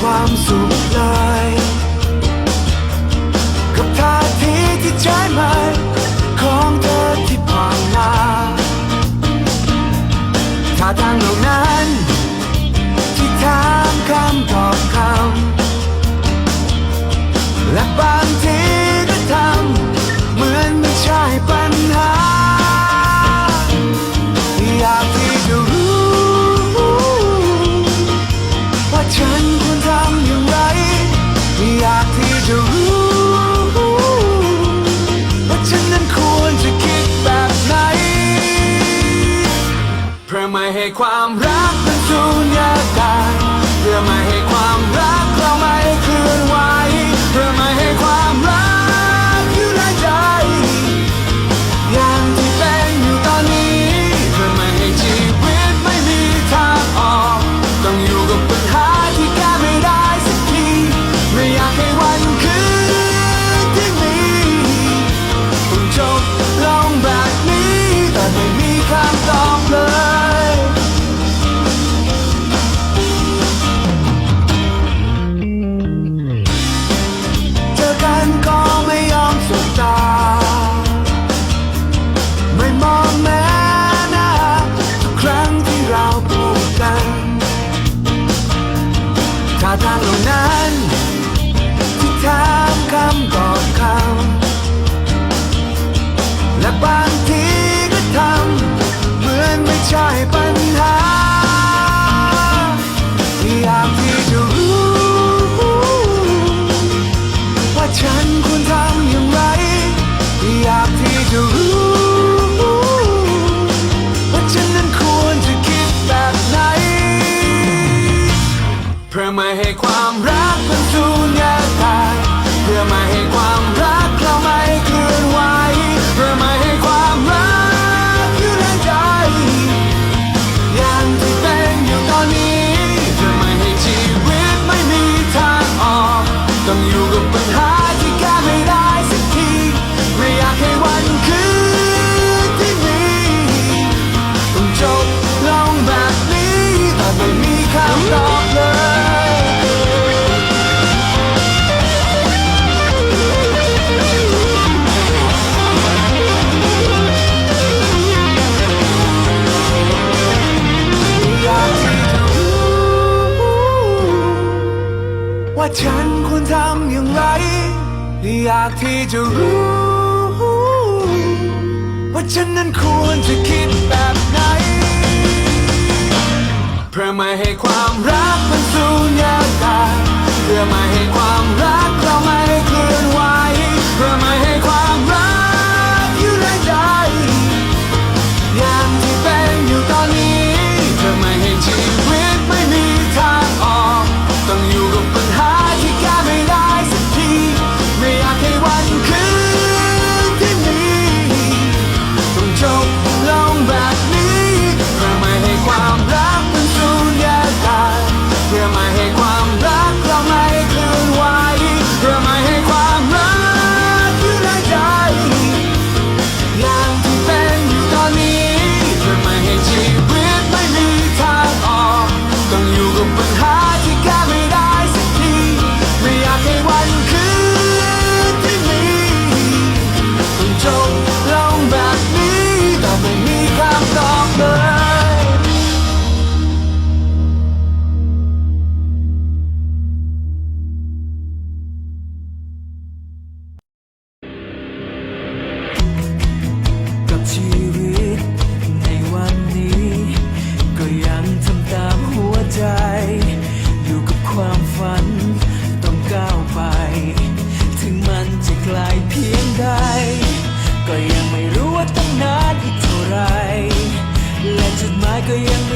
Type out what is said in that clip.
ความสุขเลยกับท่าทีที่ใจมัน ความรัก ท่าทางเหล่านั้นที่ถามคำตอบคำและบางทีก็ทำเหมือนไม่ใช่ปัญหาากที่จะรู้ ว่าฉันนั้นควรจะคิดแบบไหน เพื่อไม่ให้ความรักมันสูญยากาเพื่อไม่ให้ความรักเราไม่ million